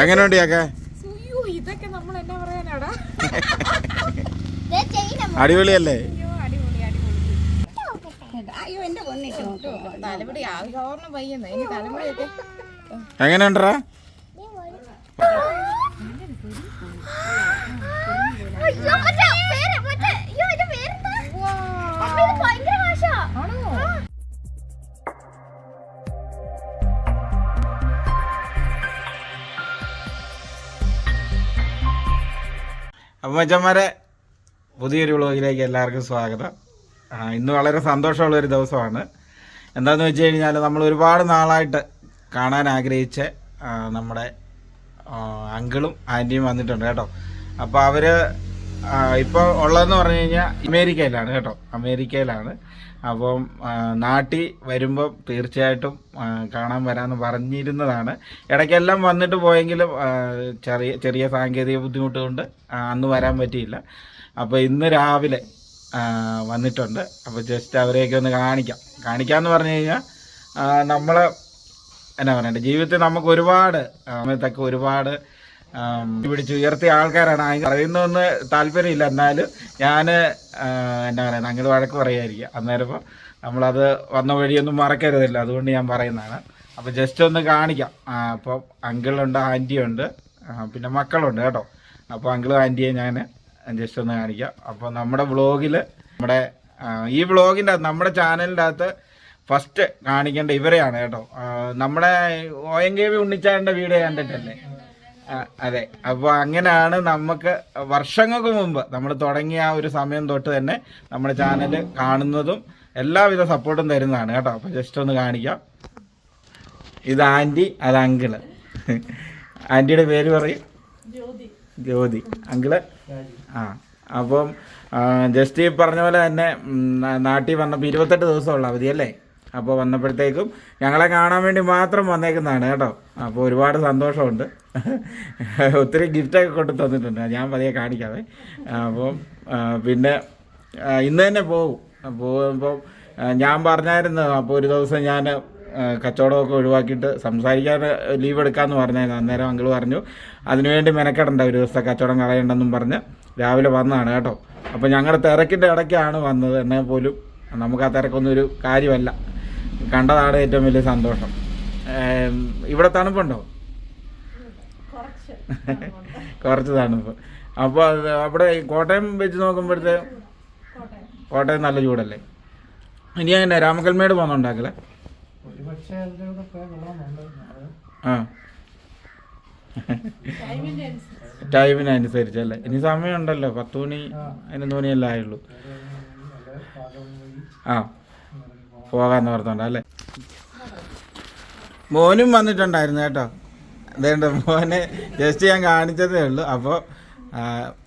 എങ്ങനെയുണ്ട് ചാക്കെ അയ്യോ ഇതൊക്കെ നമ്മൾ എന്നാ പറയാനാടാ. അടിപൊളിയല്ലേ? അയ്യോ എന്റെ പൊന്നിട്ട്. തലമുടി പയ്യുന്നു തലമുടിയൊക്കെ എങ്ങനെയുണ്ടറാ അയ്യോ, അപ്പം മച്ചന്മാരെ പുതിയൊരു വ്ളോഗിലേക്ക് എല്ലാവർക്കും സ്വാഗതം. ഇന്ന് വളരെ സന്തോഷമുള്ളൊരു ദിവസമാണ്. എന്താണെന്ന് വെച്ച് കഴിഞ്ഞാൽ നമ്മൾ ഒരുപാട് നാളായിട്ട് കാണാൻ ആഗ്രഹിച്ച നമ്മുടെ അങ്കിളും ആന്റിയും വന്നിട്ടുണ്ട് കേട്ടോ. അപ്പോൾ അവർ ഇപ്പോൾ ഉള്ളതെന്ന് പറഞ്ഞു കഴിഞ്ഞാൽ അമേരിക്കയിലാണ് കേട്ടോ. അമേരിക്കയിലാണ്. അപ്പം നാട്ടിൽ വരുമ്പം തീർച്ചയായിട്ടും കാണാൻ വരാമെന്ന് പറഞ്ഞിരുന്നതാണ്. ഇടയ്ക്കെല്ലാം വന്നിട്ട് പോയെങ്കിലും ചെറിയ ചെറിയ സാങ്കേതിക ബുദ്ധിമുട്ട് കൊണ്ട് അന്ന് വരാൻ പറ്റിയില്ല. അപ്പോൾ ഇന്ന് രാവിലെ വന്നിട്ടുണ്ട്. അപ്പോൾ ജസ്റ്റ് അവരെയൊക്കെ ഒന്ന് കാണിക്കാം. കാണിക്കാമെന്ന് പറഞ്ഞു കഴിഞ്ഞാൽ നമ്മൾ എന്നാ പറയണ്ടേ ജീവിതത്തിൽ നമുക്ക് ഒരുപാട് സമയത്തൊക്കെ ഒരുപാട് പിടിച്ച് ഉയർത്തിയ ആൾക്കാരാണ്. അതിന് പറയുന്നതൊന്ന് താല്പര്യമില്ല. എന്നാലും ഞാൻ എന്താ പറയുക അങ്ങനെ വഴക്ക് പറയായിരിക്കും. അന്നേരം നമ്മളത് വന്ന വഴിയൊന്നും മറക്കരുതല്ലോ. അതുകൊണ്ട് ഞാൻ പറയുന്നതാണ്. അപ്പോൾ ജസ്റ്റ് ഒന്ന് കാണിക്കാം. അപ്പോൾ അങ്കിളുണ്ട് ആന്റിയുണ്ട് പിന്നെ മക്കളുണ്ട് കേട്ടോ. അപ്പോൾ അങ്കിളും ആന്റിയെ ഞാൻ ജസ്റ്റ് ഒന്ന് കാണിക്കാം. അപ്പോൾ നമ്മുടെ വ്ളോഗിൽ നമ്മുടെ ഈ വ്ളോഗിന്റെ അകത്ത് നമ്മുടെ ചാനലിന്റെ അകത്ത് ഫസ്റ്റ് കാണിക്കേണ്ട ഇവരെയാണ് കേട്ടോ. നമ്മുടെ ഒ എൻ കെ വി ഉണ്ണിച്ചാറിന്റെ വീഡിയോ കണ്ടിട്ടല്ലേ? അതെ. അപ്പോൾ അങ്ങനെയാണ് നമുക്ക് വർഷങ്ങൾക്ക് മുമ്പ് നമ്മൾ തുടങ്ങിയ ആ ഒരു സമയം തൊട്ട് തന്നെ നമ്മുടെ ചാനൽ കാണുന്നതും എല്ലാവിധ സപ്പോർട്ടും തരുന്നതാണ് കേട്ടോ. അപ്പോൾ ജസ്റ്റ് ഒന്ന് കാണിക്കാം. ഇത് ആന്റി അത് അങ്കിൾ. ആന്റിയുടെ പേര് പറയും. ജ്യോതി. അങ്കിൾ? ആ. അപ്പം ജസ്റ്റ് ഈ പറഞ്ഞ പോലെ തന്നെ നാട്ടിൽ വന്നപ്പോൾ ഇരുപത്തെട്ട് ദിവസമുള്ള അവധി അല്ലേ? അപ്പോൾ വന്നപ്പോഴത്തേക്കും ഞങ്ങളെ കാണാൻ വേണ്ടി മാത്രം വന്നേക്കുന്നതാണ് കേട്ടോ. അപ്പോൾ ഒരുപാട് സന്തോഷമുണ്ട്. ഒത്തിരി ഗിഫ്റ്റൊക്കെ കൊണ്ടു തന്നിട്ടുണ്ട്. ഞാൻ പതിയെ കാണിക്കാതെ അപ്പം പിന്നെ ഇന്ന് തന്നെ പോകും പോകുമ്പോൾ ഞാൻ പറഞ്ഞായിരുന്നു. അപ്പോൾ ഒരു ദിവസം ഞാൻ കച്ചവടമൊക്കെ ഒഴിവാക്കിയിട്ട് സംസാരിക്കാൻ ലീവ് എടുക്കാമെന്ന് പറഞ്ഞായിരുന്നു. അന്നേരം അങ്കിൾ പറഞ്ഞു അതിനുവേണ്ടി മെനക്കെടണ്ട ഒരു ദിവസത്തെ കച്ചവടം കളയണ്ടെന്നും പറഞ്ഞ് രാവിലെ വന്നതാണ് കേട്ടോ. അപ്പോൾ ഞങ്ങളുടെ തിരക്കിന്റെ ഇടയ്ക്കാണ് വന്നത്. എന്നാൽ പോലും നമുക്ക് ആ തിരക്കൊന്നും ഒരു കാര്യമല്ല. കണ്ടതാണ് ഏറ്റവും വലിയ സന്തോഷം. ഇവിടെ തണുപ്പുണ്ടോ? കുറച്ച് തണുപ്പ്. അപ്പോൾ അവിടെ കോട്ടയം വെച്ച് നോക്കുമ്പോഴത്തെ കോട്ടയം നല്ല ചൂടല്ലേ? ഇനി അങ്ങനെ രാമക്കൽമേട് പോകുന്നുണ്ടാക്കലേ ആ. ടൈമിനനുസരിച്ചല്ലേ ഇനി സമയമുണ്ടല്ലോ. പത്ത് മണി അതിന് മണിയല്ലേ ആയുള്ളൂ. ആ. പോകാന്ന് ഓർത്തോണ്ട അല്ലേ മോനും വന്നിട്ടുണ്ടായിരുന്നു കേട്ടോ അതേണ്ട മോനെ ജസ്റ്റ് ഞാൻ കാണിച്ചതേ ഉള്ളൂ അപ്പോൾ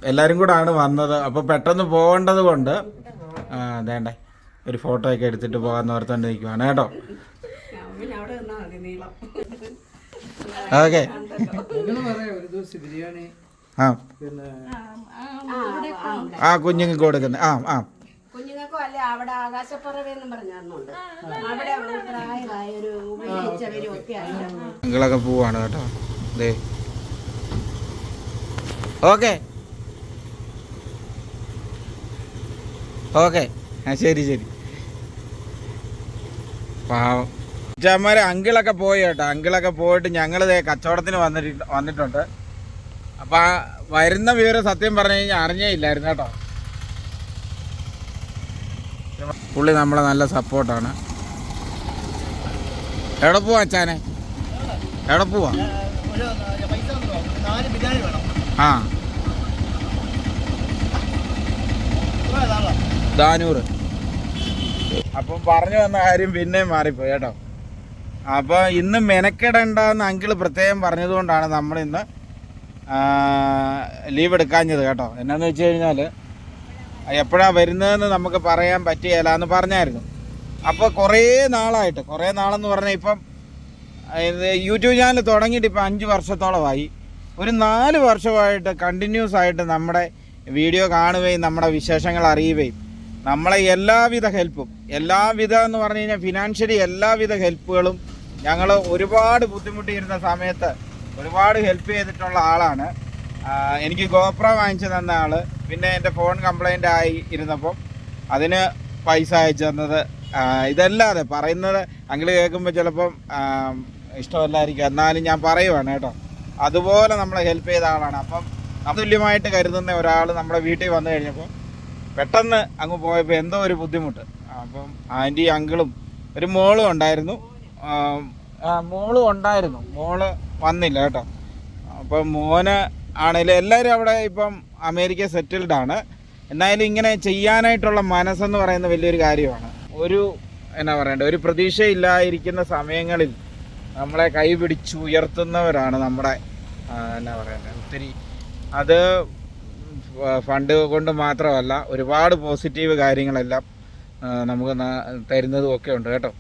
എല്ലാവരും കൂടെ ആണ് വന്നത് അപ്പോൾ പെട്ടെന്ന് പോകേണ്ടത് കൊണ്ട് ആ, അതേണ്ടേ ഒരു ഫോട്ടോ ഒക്കെ എടുത്തിട്ട് പോകാന്ന് ഓർത്തോണ്ട് നിൽക്കുവാണ് കേട്ടോ ഓക്കെ ആ ആ കുഞ്ഞുങ്ങൾക്ക് കൊടുക്കുന്നത് ആ ആ കുഞ്ഞുങ്ങൾക്കും അല്ലെ അവിടെ ആകാശപ്പറവെന്നും പറഞ്ഞുണ്ട് അവിടെ ഒരു പ്രായമായ ഒരു ഉപയോഗിച്ചവരും ഒക്കെ നിങ്ങളൊക്കെ പോവാണ് കേട്ടോ. ദേ. ഓക്കെ. ഓക്കെ. ശരി ശരി. പാവം. അങ്കിളൊക്കെ പോയി കേട്ടോ. അങ്കിളൊക്കെ പോയിട്ട് ഞങ്ങൾ ദേ കച്ചവടത്തിന് വന്നിട്ട് വന്നിട്ടുണ്ട്. അപ്പം വരുന്ന വിവരം സത്യം പറഞ്ഞു കഴിഞ്ഞാൽ അറിഞ്ഞേ ഇല്ലായിരുന്നു കേട്ടോ. പുള്ളി നമ്മളെ നല്ല സപ്പോർട്ടാണ്. എവിടെ പോവാ അച്ഛാനെ? എവിടെ പോവാ? ആ. ദാനൂറ് അപ്പം പറഞ്ഞു വന്ന കാര്യം പിന്നെയും മാറിപ്പോയി കേട്ടോ. അപ്പോൾ ഇന്ന് മെനക്കെടണ്ടെന്ന് അങ്കിൾ പ്രത്യേകം പറഞ്ഞതുകൊണ്ടാണ് നമ്മളിന്ന് ലീവ് എടുക്കാഞ്ഞത് കേട്ടോ. എന്നാന്ന് വെച്ച് കഴിഞ്ഞാൽ എപ്പോഴാണ് വരുന്നതെന്ന് നമുക്ക് പറയാൻ പറ്റുകയില്ല എന്ന് പറഞ്ഞായിരുന്നു. അപ്പോൾ കുറേ നാളായിട്ട് കുറേ നാളെന്ന് പറഞ്ഞാൽ ഇപ്പം യൂട്യൂബ് ചാനൽ തുടങ്ങിയിട്ട് ഇപ്പം അഞ്ച് വർഷത്തോളമായി. ഒരു നാല് വർഷമായിട്ട് കണ്ടിന്യൂസ് ആയിട്ട് നമ്മുടെ വീഡിയോ കാണുകയും നമ്മുടെ വിശേഷങ്ങൾ അറിയുകയും നമ്മളെ എല്ലാവിധ ഹെൽപ്പും എല്ലാവിധ എന്ന് പറഞ്ഞു കഴിഞ്ഞാൽ ഫിനാൻഷ്യലി എല്ലാവിധ ഹെൽപ്പുകളും ഞങ്ങൾ ഒരുപാട് ബുദ്ധിമുട്ടിയിരുന്ന സമയത്ത് ഒരുപാട് ഹെൽപ്പ് ചെയ്തിട്ടുള്ള ആളാണ്. എനിക്ക് ഗോപ്ര വാങ്ങിച്ചു തന്ന ആൾ. പിന്നെ എന്റെ ഫോൺ കംപ്ലൈന്റ് ആയി ഇരുന്നപ്പം അതിന് പൈസ അയച്ചു തന്നത്. ഇതല്ലാതെ പറയുന്നത് അങ്കിൾ കേൾക്കുമ്പോൾ ചിലപ്പം ഇഷ്ടമല്ലായിരിക്കും. എന്നാലും ഞാൻ പറയുവാണ് കേട്ടോ. അതുപോലെ നമ്മളെ ഹെൽപ്പ് ചെയ്ത ആളാണ്. അപ്പം അതുല്യമായിട്ട് കരുതുന്ന ഒരാൾ നമ്മുടെ വീട്ടിൽ വന്നു കഴിഞ്ഞപ്പോൾ പെട്ടെന്ന് അങ്ങ് പോയപ്പോൾ എന്തോ ഒരു ബുദ്ധിമുട്ട്. അപ്പം ആന്റി അങ്കിളും ഒരു മോളും ഉണ്ടായിരുന്നു. മോളും ഉണ്ടായിരുന്നു. മോൾ വന്നില്ല കേട്ടോ. അപ്പം മോന് ആണെങ്കിലും എല്ലാവരും അവിടെ ഇപ്പം അമേരിക്ക സെറ്റിൽഡ് ആണ്. എന്നാലും ഇങ്ങനെ ചെയ്യാനായിട്ടുള്ള മനസ്സെന്ന് പറയുന്ന വലിയൊരു കാര്യമാണ്. ഒരു എന്നാ പറയണ്ടേ ഒരു പ്രതീക്ഷയില്ലായിരിക്കുന്ന സമയങ്ങളിൽ നമ്മളെ കൈപിടിച്ചു ഉയർത്തുന്നവരാണ് നമ്മുടെ എന്നാ പറയണ്ടേ ഒത്തിരി. അത് ഫണ്ട് കൊണ്ട് മാത്രമല്ല ഒരുപാട് പോസിറ്റീവ് കാര്യങ്ങളെല്ലാം നമുക്ക് തരുന്നതും ഒക്കെ ഉണ്ട് കേട്ടോ.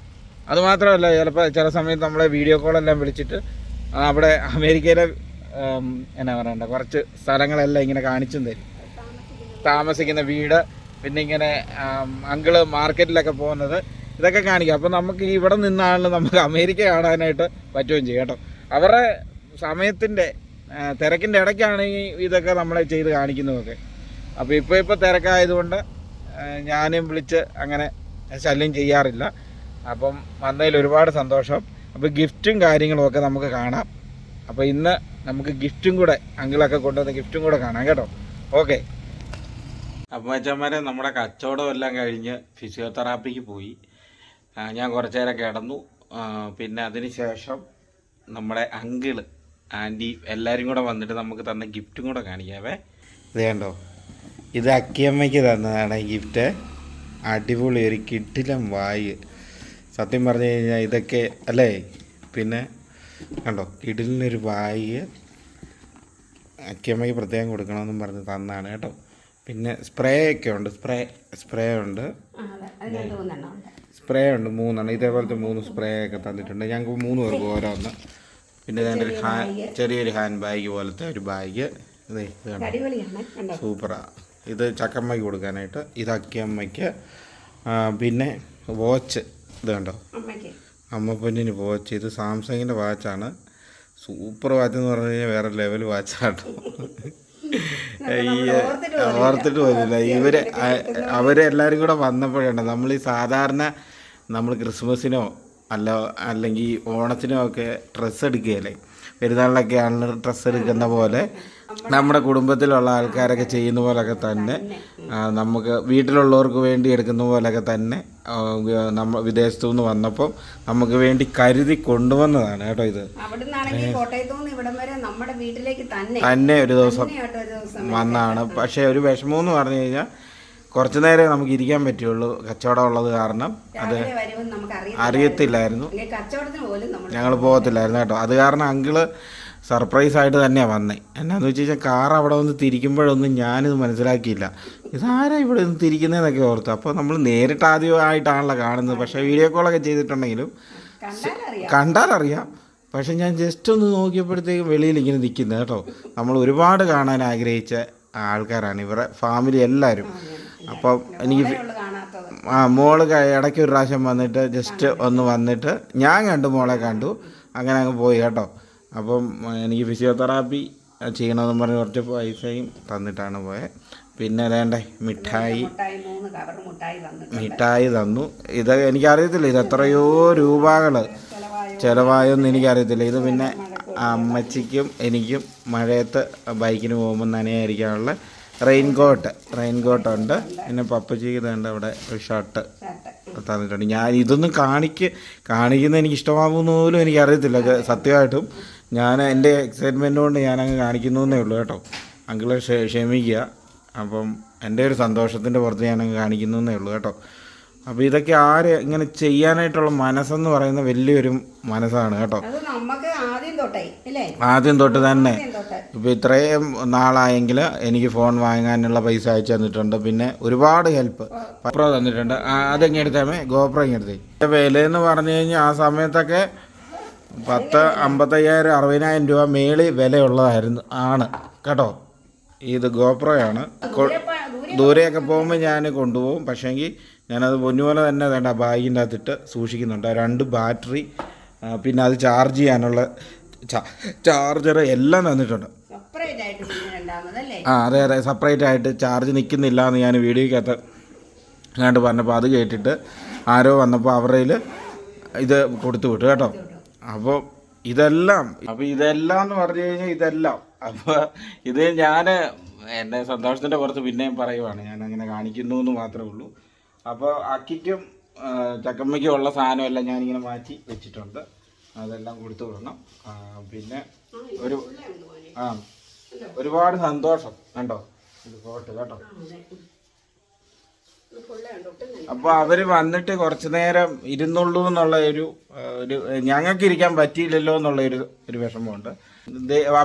അതുമാത്രമല്ല ചിലപ്പോൾ ചില സമയത്ത് നമ്മളെ വീഡിയോ കോളെല്ലാം വിളിച്ചിട്ട് അവിടെ അമേരിക്കയിലെ എന്നാ പറയണ്ട കുറച്ച് സ്ഥലങ്ങളെല്ലാം ഇങ്ങനെ കാണിച്ചും തരും. താമസിക്കുന്ന വീട് പിന്നെ ഇങ്ങനെ അങ്കിൾ മാർക്കറ്റിലൊക്കെ പോകുന്നത് ഇതൊക്കെ കാണിക്കും. അപ്പോൾ നമുക്ക് ഇവിടെ നിന്നാണ് നമുക്ക് അമേരിക്ക കാണാനായിട്ട് പറ്റുകയും ചെയ്യും കേട്ടോ. അവരുടെ സമയത്തിന്റെ തിരക്കിന്റെ ഇടയ്ക്കാണ് ഈ ഇതൊക്കെ നമ്മളെ ചെയ്ത് കാണിക്കുന്നതൊക്കെ. അപ്പോൾ ഇപ്പോൾ ഇപ്പോൾ തിരക്കായതുകൊണ്ട് ഞാനും വിളിച്ച് അങ്ങനെ ശല്യം ചെയ്യാറില്ല. അപ്പം വന്നതിൽ ഒരുപാട് സന്തോഷം. അപ്പോൾ ഗിഫ്റ്റും കാര്യങ്ങളും ഒക്കെ നമുക്ക് കാണാം. അപ്പോൾ ഇന്ന് നമുക്ക് ഗിഫ്റ്റും കൂടെ അങ്കിളൊക്കെ കൊണ്ടുവന്ന ഗിഫ്റ്റും കൂടെ കാണാം കേട്ടോ. ഓക്കെ. അപ്പം അച്ഛന്മാരെ നമ്മുടെ കച്ചവടം എല്ലാം കഴിഞ്ഞ് ഫിസിയോതെറാപ്പിക്ക് പോയി. ഞാൻ കുറച്ച് നേരം കിടന്നു. പിന്നെ അതിന് ശേഷം നമ്മുടെ അങ്കിൾ ആന്റി എല്ലാവരും കൂടെ വന്നിട്ട് നമുക്ക് തന്ന ഗിഫ്റ്റും കൂടെ കാണിക്കാവേ. ഇതേണ്ടോ കണ്ടോ? ഇത് അക്കിയമ്മയ്ക്ക് തന്നതാണ് ഈ ഗിഫ്റ്റ്. അടിപൊളി ഒരു കിട്ടിലം വായ്. സത്യം പറഞ്ഞു കഴിഞ്ഞാൽ ഇതൊക്കെ അല്ലേ? പിന്നെ കണ്ടോ? കിടിലിനൊരു വായി അക്കിയമ്മയ്ക്ക് പ്രത്യേകം കൊടുക്കണമെന്നും പറഞ്ഞ് തന്നാണ് കേട്ടോ. പിന്നെ സ്പ്രേ ഒക്കെ ഉണ്ട്. സ്പ്രേ സ്പ്രേ ഉണ്ട്. സ്പ്രേ ഉണ്ട്. മൂന്നെണ്ണം. ഇതേപോലത്തെ മൂന്ന് സ്പ്രേ ഒക്കെ തന്നിട്ടുണ്ട്. ഞങ്ങൾക്ക് മൂന്ന് പേർക്ക് ഓരോന്ന്. പിന്നെ ഇതിന്റെ ഒരു ഹാ ചെറിയൊരു ഹാൻഡ് ബാഗ് പോലത്തെ ഒരു ബാഗ് സൂപ്പറാ. ഇത് ചക്കമ്മയ്ക്ക് കൊടുക്കാനായിട്ട്. ഇത് അക്കിയമ്മയ്ക്ക് പിന്നെ വാച്ച് ഇത് കണ്ടോ? അമ്മ പൊന്നിന് വാച്ച് ഇത് സാംസങ്ങിന്റെ വാച്ചാണ്. സൂപ്പർ വാച്ച് എന്ന് പറഞ്ഞു കഴിഞ്ഞാൽ വേറെ ലെവൽ വാച്ചാണ്. ഈ ഓർത്തിട്ട് പോലില്ല ഇവർ അവരെല്ലാവരും കൂടെ വന്നപ്പോഴാണ് നമ്മൾ ഈ സാധാരണ നമ്മൾ ക്രിസ്മസിനോ അല്ല അല്ലെങ്കിൽ ഓണത്തിനോ ഒക്കെ ഡ്രസ്സ് എടുക്കുകയല്ലേ? പെരുന്നാളിലൊക്കെ ആണല്ലോ ഡ്രസ്സ് എടുക്കുന്ന പോലെ. നമ്മുടെ കുടുംബത്തിലുള്ള ആൾക്കാരൊക്കെ ചെയ്യുന്ന പോലൊക്കെ തന്നെ നമുക്ക് വീട്ടിലുള്ളവർക്ക് വേണ്ടി എടുക്കുന്ന പോലൊക്കെ തന്നെ നമ്മൾ നമ്മ വിദേശത്തു നിന്ന് വന്നപ്പം നമുക്ക് വേണ്ടി കരുതി കൊണ്ടുവന്നതാണ് കേട്ടോ ഇത്. തന്നെ. ഒരു ദിവസം വന്നാണ്. പക്ഷേ ഒരു വിഷമം എന്ന് പറഞ്ഞു കഴിഞ്ഞാൽ കുറച്ചു നേരം നമുക്ക് ഇരിക്കാൻ പറ്റുള്ളൂ കച്ചവടം ഉള്ളത് കാരണം. അത് അറിയത്തില്ലായിരുന്നു. ഞങ്ങൾ പോകത്തില്ലായിരുന്നു കേട്ടോ. അത് കാരണം അങ്കിൾ സർപ്രൈസ് ആയിട്ട് തന്നെയാണ് വന്നത് എന്നാന്ന് വെച്ച് കഴിഞ്ഞാൽ കാർ അവിടെ വന്ന് തിരിക്കുമ്പോഴൊന്നും ഞാനിത് മനസ്സിലാക്കിയില്ല. ഇതാരാ ഇവിടെ നിന്ന് തിരിക്കുന്നതെന്നൊക്കെ ഓർത്തു. അപ്പോൾ നമ്മൾ നേരിട്ട് ആദ്യമായിട്ടാണല്ലോ കാണുന്നത്. പക്ഷേ വീഡിയോ കോളൊക്കെ ചെയ്തിട്ടുണ്ടെങ്കിലും കണ്ടാലറിയാം. പക്ഷെ ഞാൻ ജസ്റ്റ് ഒന്ന് നോക്കിയപ്പോഴത്തേക്ക് വെളിയിൽ ഇങ്ങനെ നിൽക്കുന്നത് കേട്ടോ. നമ്മൾ ഒരുപാട് കാണാൻ ആഗ്രഹിച്ച ആൾക്കാരാണ്. ഇവരുടെ ഫാമിലി എല്ലാവരും. അപ്പം എനിക്ക് ആ മോൾ ഇടയ്ക്ക് ഒരു പ്രാവശ്യം വന്നിട്ട് ജസ്റ്റ് ഒന്ന് വന്നിട്ട് ഞാൻ കണ്ടു മോളെ കണ്ടു. അങ്ങനെ അങ്ങ് പോയി കേട്ടോ. അപ്പം എനിക്ക് ഫിസിയോതെറാപ്പി ചെയ്യണമെന്ന് പറഞ്ഞ് കുറച്ച് പൈസയും തന്നിട്ടാണ് പോയത് പിന്നെ വേണ്ടേ മിഠായി. മിഠായി തന്നു. ഇത് എനിക്കറിയത്തില്ല ഇത് എത്രയോ രൂപകൾ ചിലവായൊന്നും എനിക്കറിയത്തില്ല. ഇത് പിന്നെ അമ്മച്ചിക്കും എനിക്കും മഴയത്ത് ബൈക്കിന് പോകുമ്പോൾ നനയായിരിക്കാനുള്ള റെയിൻകോട്ട് കോട്ട് റെയിൻ കോട്ട് ഉണ്ട് പിന്നെ പപ്പച്ചിക്ക് ഇതുണ്ട് അവിടെ ഒരു ഷർട്ട് ഷർട്ട് തന്നിട്ടുണ്ട്. ഞാൻ ഇതൊന്നും കാണിക്ക് കാണിക്കുന്ന എനിക്ക് ഇഷ്ടമാകുമെന്ന് പോലും എനിക്കറിയത്തില്ല. സത്യമായിട്ടും ഞാൻ എന്റെ എക്സൈറ്റ്മെന്റ് കൊണ്ട് ഞാനങ്ങ് കാണിക്കുന്നു എന്നേ ഉള്ളൂ കേട്ടോ. അങ്കിളെ ക്ഷ- ക്ഷമിക്കുക. അപ്പം എന്റെ ഒരു സന്തോഷത്തിന്റെ പുറത്ത് ഞാനങ്ങ് കാണിക്കുന്നു എന്നേ ഉള്ളൂ കേട്ടോ. അപ്പോൾ ഇതൊക്കെ ആര് ഇങ്ങനെ ചെയ്യാനായിട്ടുള്ള മനസ്സെന്ന് പറയുന്ന വലിയൊരു മനസ്സാണ് കേട്ടോ. ആദ്യം തൊട്ടേ തന്നെ. ഇപ്പം ഇത്രയും നാളായെങ്കിൽ എനിക്ക് ഫോൺ വാങ്ങാനുള്ള പൈസ അയച്ചു തന്നിട്ടുണ്ട്. പിന്നെ ഒരുപാട് ഹെൽപ്പ് പ്രോ തന്നിട്ടുണ്ട്. അതെങ്ങനെ എടുത്താമേ ഗോപ്രോ ഇങ്ങനെ എടുത്തേ. വിലയെന്ന് പറഞ്ഞു കഴിഞ്ഞാൽ ആ സമയത്തൊക്കെ പത്ത് അമ്പത്തയ്യായിരം അറുപതിനായിരം രൂപ മേളി വിലയുള്ളതായിരുന്നു ആണ്. കേട്ടോ? ഇത് ഗോപ്രോയാണ്. ദൂരെയൊക്കെ പോകുമ്പോൾ ഞാൻ കൊണ്ടുപോകും. പക്ഷേങ്കിൽ ഞാനത് പൊന്നുപോലെ തന്നെ വേണ്ട ബാഗിന്റെ അകത്തിട്ട് സൂക്ഷിക്കുന്നുണ്ട്. രണ്ട് ബാറ്ററി പിന്നെ അത് ചാർജ് ചെയ്യാനുള്ള ചാർജർ എല്ലാം തന്നിട്ടുണ്ട്. ആ അതെ അതെ. സെപ്പറേറ്റ് ആയിട്ട് ചാർജ് നിൽക്കുന്നില്ല എന്ന് ഞാൻ വീഡിയോക്കകത്ത് കണ്ട് പറഞ്ഞപ്പോൾ അത് കേട്ടിട്ട് ആരോ വന്നപ്പോൾ അവരുടെ ഇത് കൊടുത്തു വിട്ടു കേട്ടോ? അപ്പോൾ ഇതെല്ലാം അപ്പോൾ ഇതെല്ലാം എന്ന് പറഞ്ഞു കഴിഞ്ഞാൽ ഇതെല്ലാം. അപ്പോൾ ഇത് ഞാൻ എന്റെ സന്തോഷത്തിന്റെ പുറത്ത് പിന്നെയും പറയുവാണ്. ഞാൻ അങ്ങനെ കാണിക്കുന്നു എന്ന് മാത്രമേ ഉള്ളൂ. അപ്പോൾ അക്കിക്കും ചക്കമ്മയ്ക്കും ഉള്ള സാധനമെല്ലാം ഞാനിങ്ങനെ മാറ്റി വെച്ചിട്ടുണ്ട്. അതെല്ലാം കൊടുത്തു വിടണം. പിന്നെ ഒരു ആ ഒരുപാട് സന്തോഷം. കണ്ടോ? ഇത് പോട്ടെ കേട്ടോ. അപ്പൊ അവർ വന്നിട്ട് കുറച്ചു നേരം ഇരുന്നുള്ളൂ എന്നുള്ള ഒരു ഒരു ഞങ്ങൾക്ക് ഇരിക്കാൻ പറ്റിയില്ലല്ലോ എന്നുള്ള ഒരു ഒരു വിഷമമുണ്ട്.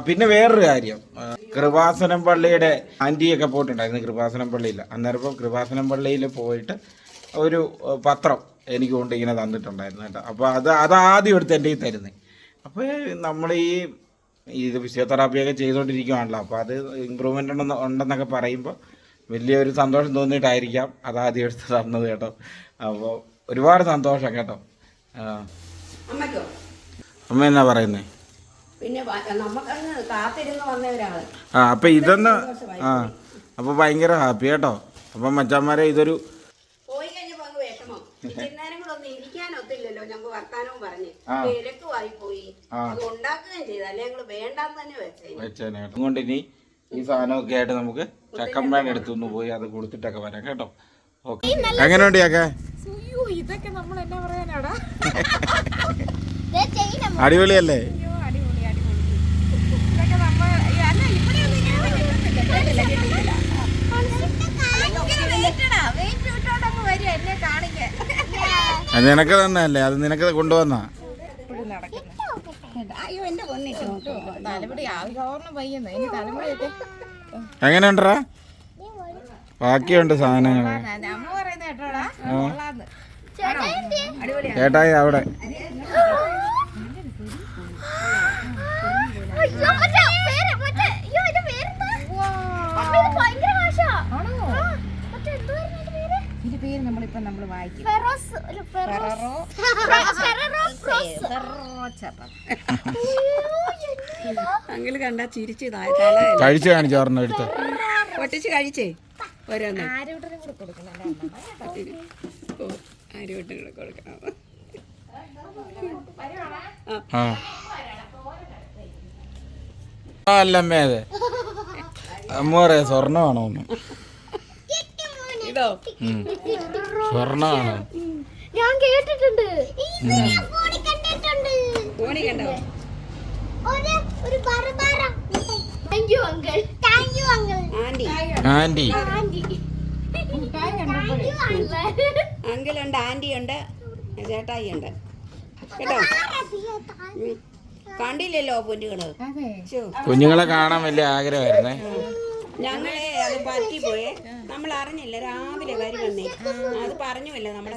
പിന്നെ വേറൊരു കാര്യം. കൃപാസനം പള്ളിയുടെ ആന്റിയൊക്കെ പോയിട്ടുണ്ടായിരുന്നു. കൃപാസനം പള്ളിയിൽ അന്നേരം കൃപാസനം പള്ളിയിൽ പോയിട്ട് ഒരു പത്രം എനിക്ക് കൊണ്ട് ഇങ്ങനെ തന്നിട്ടുണ്ടായിരുന്നു കേട്ടോ. അപ്പോൾ അത് അത് ആദ്യം എടുത്ത് എന്റെ ഈ തരുന്നത് അപ്പോൾ നമ്മൾ ഈ ഇത് ഫിസിയോതെറാപ്പിയൊക്കെ ചെയ്തുകൊണ്ടിരിക്കുകയാണല്ലോ അപ്പോൾ അത് ഇമ്പ്രൂവ്മെന്റ് ഉണ്ടെന്ന് ഉണ്ടെന്നൊക്കെ പറയുമ്പോൾ വലിയൊരു സന്തോഷം തോന്നിയിട്ടായിരിക്കാം അത് ആദ്യം എടുത്ത് തന്നത് കേട്ടോ. അപ്പോൾ ഒരുപാട് സന്തോഷം കേട്ടോ. അമ്മ എന്നാ പറയുന്നേ? പിന്നെ ആ അപ്പം ഇതൊന്ന് ആ അപ്പോൾ ഭയങ്കര ഹാപ്പി കേട്ടോ. അപ്പം മച്ചാന്മാരെ ഇതൊരു പോയി കഴിഞ്ഞപ്പോൾ അങ്ങ് വിഷമം. ഇച്ചിരി നേരം കൂടെ ഒന്ന് ഇരിക്കാനൊത്തില്ലല്ലോ ഞങ്ങൾക്ക് വർത്താനവും പറഞ്ഞ്. തിരക്കുമായി പോയി ആ. അത് ഉണ്ടാക്കുകയും ചെയ്തു. അല്ലെ വേണ്ടാന്ന് തന്നെ വെച്ചേ. വെച്ചേനെ അതുകൊണ്ട് ഇനി ഈ സാധനമൊക്കെ ആയിട്ട് നമുക്ക് ചക്കമ്പാൻ എടുത്തുനിന്ന് പോയി അത് കൊടുത്തിട്ടൊക്കെ വരാം കേട്ടോ. ഓക്കെ. എങ്ങനെയുണ്ട് ചക്ക? അയ്യോ ഇതൊക്കെ നമ്മൾ എന്നാ പറയാനാടാ. അടിപൊളിയല്ലേ? അത് നിനക്ക് തന്നെ അല്ലേ അത് നിനക്ക് കൊണ്ടുവന്നാ? ഇപ്പോഴും നടക്കുന്നു. അയ്യോ എന്റെ പൊന്നിട്ടോ തലമുടി ആവിഹോർണം പയ്യുന്നു. ഇനി തലമുടിയൊക്കെ എങ്ങനെയുണ്ടറാ ബാക്കിയുണ്ട് സാധനങ്ങൾ ചേട്ടായി അവിടെ. അയ്യോ, മറ്റേ പേര്, മറ്റേ, അയ്യോ, ഇതിന്റെ പേരെന്താ? അമ്മ, ഇത് ഭയങ്കര ഭാഷയാ. ഇതിന്റെ പേര് നമ്മളിപ്പോ നമ്മൾ വായിക്കും. അങ്കിൾ കണ്ടാ ചിരിച്ചു കഴിച്ചു കാണിച്ചു ഓർമ്മ എടുത്ത് പൊട്ടിച്ച് കഴിച്ചേ? ഓരോന്ന് ഓ ആരോട്ടും കൂടെ കൊടുക്കണം. ആ, അല്ലമ്മേ അതെ. അമ്മ പറയാ സ്വർണമാണോ ഒന്ന് ഉം. ഞാൻ കേട്ടിട്ടുണ്ട്. ഫോണി കണ്ടോ? ആന്റി. അങ്കിളുണ്ട് ആന്റി. ഉണ്ട് ചേട്ടായി ഉണ്ട്. കേട്ടോ. കണ്ടില്ലല്ലോ പൊന്നുകൾ. അതെ. കുഞ്ഞുങ്ങളെ കാണാൻ വലിയ ആഗ്രഹമായിരുന്നേ. ഞങ്ങളെ അത് പറ്റിപ്പോയെ. നമ്മൾ അറിഞ്ഞില്ല രാവിലെ വരുമെന്നേ അത് പറഞ്ഞുമില്ല നമ്മുടെ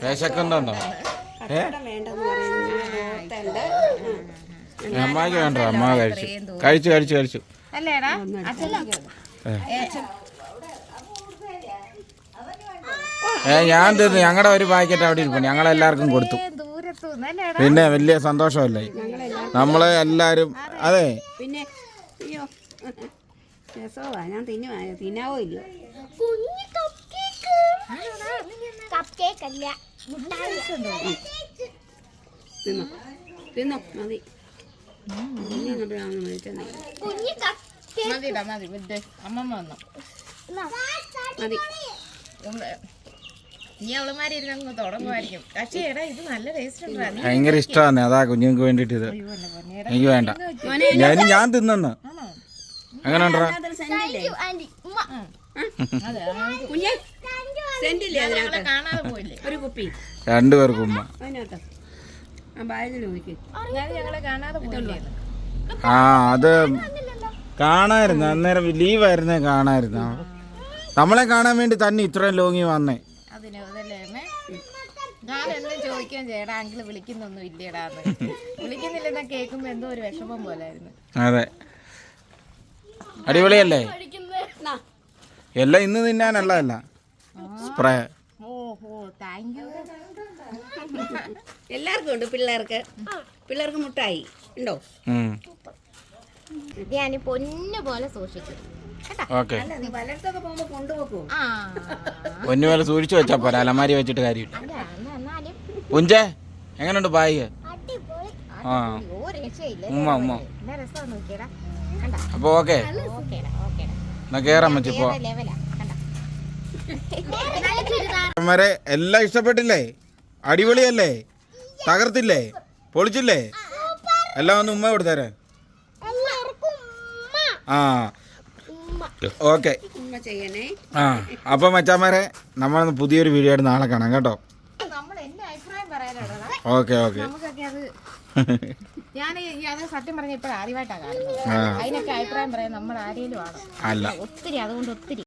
കച്ചവടം വേണ്ടെന്ന് പറയുന്നു ഞാൻ ഓർത്തുണ്ട് ആ. അമ്മയ്ക്ക് വേണ്ട അമ്മ കഴിച്ചു. കഴിച്ചു കഴിച്ചു കഴിച്ചു. അല്ലേടാ ഏ. ഏ ഞാൻ തീർന്നു ഞങ്ങളുടെ ഒരു പാക്കറ്റ് അവിടെ ഇരിപ്പുണ്ട്. ഞങ്ങളെല്ലാവർക്കും കൊടുത്തു. പിന്നെ വലിയ സന്തോഷമല്ലേ? നമ്മളെ എല്ലാവരും അതെ. പിന്നെ അയ്യോ. രസമാ ഞാൻ തിന്നുവാ തിന്നാവോ ഇല്ലയോ കുഞ്ഞു കപ്പ് കേക്ക് കപ്പ് കേക്ക് അല്ല തിന്നോ തിന്നോ മതി. മതിടാ മതി. വിദ്യ അമ്മമ്മ വന്നു. മതി. നീ അവളുമാരി ഇരുന്ന് തുടങ്ങുമായിരിക്കും. പക്ഷേ എടാ ഇത് നല്ല ടേസ്റ്റ് ഉണ്ടാ ഭയങ്കര ഇഷ്ടമാണ്. അതാ കുഞ്ഞുങ്ങൾക്ക് വേണ്ടിട്ട് ഇത്. എനിക്ക് വേണ്ട. ഞാൻ ഞാൻ തിന്നെന്ന്. എങ്ങനെ ഉണ്ടാ ഒരു കുപ്പി. രണ്ടുപേർക്കും ഉമ്മ. ആ ബാഗിൽ നോക്കി. ഞാൻ ഞങ്ങളെ കാണാതെ പോയില്ലേ? ആ അത് കാണായിരുന്നു. അന്നേരം ലീവായിരുന്നേ കാണായിരുന്നു. നമ്മളെ കാണാൻ വേണ്ടി തന്നെ ഇത്രയും ലോങ്ങി വന്നേ. ഞാനെന്നും ചോദിക്കുകയും അമ്മേ? ഞാൻ എന്നും ചോദിക്കാൻ ചേട്ടാ അങ്കിൾ വിളിക്കുന്നൊന്നും ഇല്ലടാന്ന് വിളിക്കുന്നില്ലെന്നാ കേൾക്കുമ്പോ എന്തോ ഒരു വിഷമം പോലായിരുന്നു. അതെ. അടിപൊളിയല്ലേ? അല്ല എല്ലാം ഇന്ന് തിന്നാനല്ല സ്പ്രേ എല്ലാവർക്കും ഉണ്ട് പിള്ളേർക്ക്. പിള്ളേർക്ക് മുട്ടായി. ഉണ്ടോ. ഇത് ഞാൻ പൊന്നു പോലെ സൂക്ഷിക്കും. ഓക്കെ. പൊന്നു പോലെ സൂക്ഷിച്ചു വെച്ചാ പോരാ. അലമാരി വെച്ചിട്ട് കാര്യമില്ല. പുഞ്ചേ എങ്ങനെയുണ്ട് ബായി? ആ. ഉമ്മ ഉമ്മ. അപ്പൊ ഓക്കെ. എന്നാ കേറാൻ പറ്റിപ്പോ വരെ എല്ലാം ഇഷ്ടപ്പെട്ടില്ലേ? അടിപൊളിയല്ലേ? തകർത്തില്ലേ? പൊളിച്ചില്ലേ? എല്ലാം ഒന്ന് ഉമ്മ കൊടുത്തേരെ. ആ. ഓക്കെ. ആ അപ്പൊ മച്ചാമാരെ നമ്മൾ പുതിയൊരു വീഡിയോ ആയിട്ട് നാളെ കാണാം കേട്ടോ. Okay okay. ഞാൻ അത് സത്യം പറഞ്ഞ ഇപ്പോഴും ആദ്യമായിട്ടാണ് കാണുന്നത്. അതിനൊക്കെ അഭിപ്രായം പറയാൻ നമ്മൾ ആരെങ്കിലും ആണ്? അല്ല. ഒത്തിരി അതുകൊണ്ട് ഒത്തിരി.